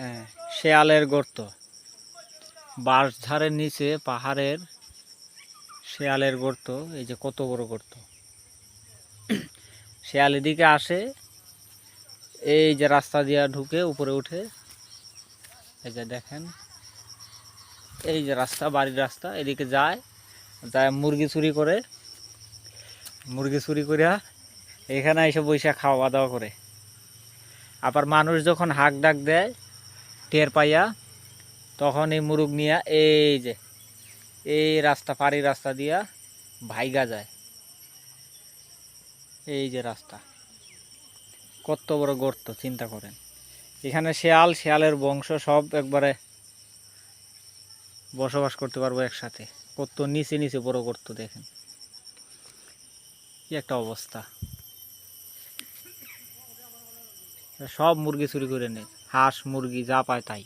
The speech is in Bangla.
হ্যাঁ শেয়ালের গর্ত। বাঁশঝাড়ের নিচে পাহাড়ের শেয়ালের গর্ত, এই যে কত বড় গর্ত। শেয়াল এদিকে আসে, এই যে রাস্তা দিয়ে ঢুকে উপরে উঠে, এই যে দেখেন, এই যে রাস্তা, বাড়ির রাস্তা, এদিকে যায় যায় মুরগি চুরি করে। মুরগি চুরি করিয়া এখানে এসে বৈশা খাওয়া দাওয়া করে। আবার মানুষ যখন হাঁক ডাক দেয় টের পাইয়া তখন এই মুরুগ নিয়া এই যে, এই রাস্তা, পাড়ি রাস্তা দিয়া ভাইগা যায়। এই যে রাস্তা। কত বড় গর্ত, চিন্তা করেন। এখানে শেয়াল, শেয়ালের বংশ সব একবারে বসবাস করতে পারব একসাথে। কত নিচে নিচে বড় গর্ত, দেখেন। কি একটা অবস্থা। সব মুরগি চুরি করে নেয়। হাঁস মুরগি যা পায় তাই।